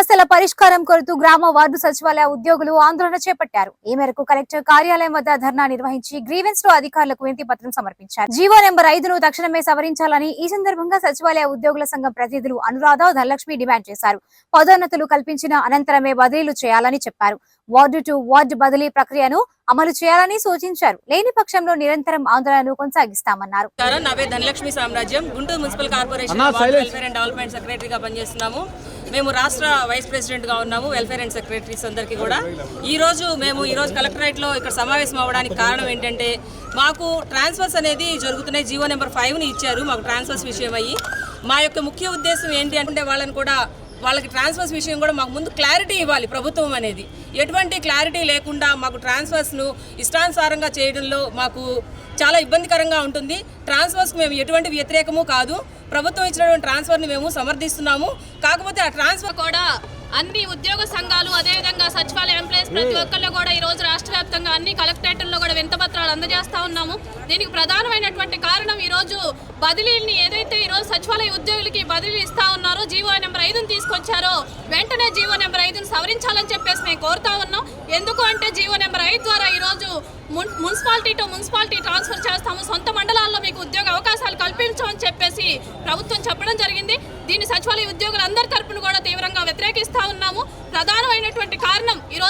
estaba పరిష్కారం కోరుతూ గ్రామ వార్డు సచివాలయ ఉద్యోగులు ఆందోళన చేపట్టారు. ఈ మేరకు కలెక్టర్ కార్యాలయం వద్ద ధర్నా నిర్వహించి గ్రీవెన్స్లో అధికారులకు వినతి పత్రం సమర్పించారు. జీవో నెంబర్ ఐదును తక్షణమే సవరించాలని ఈ సందర్భంగా సచివాలయ ఉద్యోగుల సంఘం ప్రతినిధులు అనురాధ ధనలక్ష్మి డిమాండ్ చేశారు. పదోన్నతులు కల్పించిన అనంతరమే బదిలీలు చేయాలని చెప్పారు. వార్డు టు వార్డు బదిలీ ప్రక్రియను అమలు చేయాలని సూచించారు. లేని పక్షంలో నిరంతరం ఆందోళనను కొనసాగిస్తామన్నారు. Dhanalakshmi Samrajyam. Guntur municipal corporation. Welfare and development సెక్రటరీగా పనిచేస్తున్నాము. మేము రాష్ట్ర వైస్ ప్రెసిడెంట్గా ఉన్నాము వెల్ఫేర్ అండ్ సెక్రటరీస్ అందరికీ కూడా. ఈ రోజు మేము ఈరోజు కలెక్టరేట్లో ఇక్కడ సమావేశం అవ్వడానికి కారణం ఏంటంటే మాకు ట్రాన్స్ఫర్స్ అనేది జరుగుతున్నాయి. జీవో నెంబర్ ఫైవ్ని ఇచ్చారు మాకు ట్రాన్స్ఫర్స్ విషయం అయ్యి మా యొక్క ముఖ్య ఉద్దేశం ఏంటి అంటే వాళ్ళని కూడా వాళ్ళకి ట్రాన్స్ఫర్స్ విషయం కూడా మాకు ముందు క్లారిటీ ఇవ్వాలి ప్రభుత్వం అనేది. ఎటువంటి క్లారిటీ లేకుండా మాకు ట్రాన్స్ఫర్స్ను ఇష్టానుసారంగా చేయడంలో మాకు చాలా ఇబ్బందికరంగా ఉంటుంది. ట్రాన్స్ఫర్స్కి మేము ఎటువంటి వ్యతిరేకము కాదు. ప్రభుత్వం ఇచ్చినటువంటి ట్రాన్స్ఫర్ని మేము సమర్థిస్తున్నాము. కాకపోతే ఆ ట్రాన్స్ఫర్ కూడా అన్ని ఉద్యోగ సంఘాలు అదేవిధంగా సచివాలయ ఎంప్లాయీస్ ప్రతి ఒక్కళ్ళు కూడా ఈరోజు రాష్ట్ర వ్యాప్తంగా అన్ని కలెక్టరేట్లలో కూడా వింత పత్రాలు అందజేస్తా ఉన్నాము. దీనికి ప్రధానమైనటువంటి కారణం ఈరోజు బదిలీని ఏదైతే ఈ రోజు సచివాలయ ఉద్యోగులకి బదిలీ ఇస్తా ఉన్నారో జీవో తీసుకొచ్చారో వెంటనే జీవో నెంబర్ ఐదును సవరించాలని చెప్పేసి మేము కోరుతా ఉన్నాం. ఎందుకు అంటే జీవో నెంబర్ ఐదు ద్వారా ఈరోజు మున్సిపాలిటీ టు మున్సిపాలిటీ ట్రాన్స్ఫర్ చేస్తాము. సొంత మండలాల్లో మీకు ఉద్యోగ అవకాశాలు కల్పించమని చెప్పేసి ప్రభుత్వం చెప్పడం జరిగింది. దీన్ని సచివాలయ ఉద్యోగులందరి తరపున కూడా తీవ్రంగా వ్యతిరేకిస్తూ ఉన్నాము. ప్రధానమైనటువంటి కారణం ఈరోజు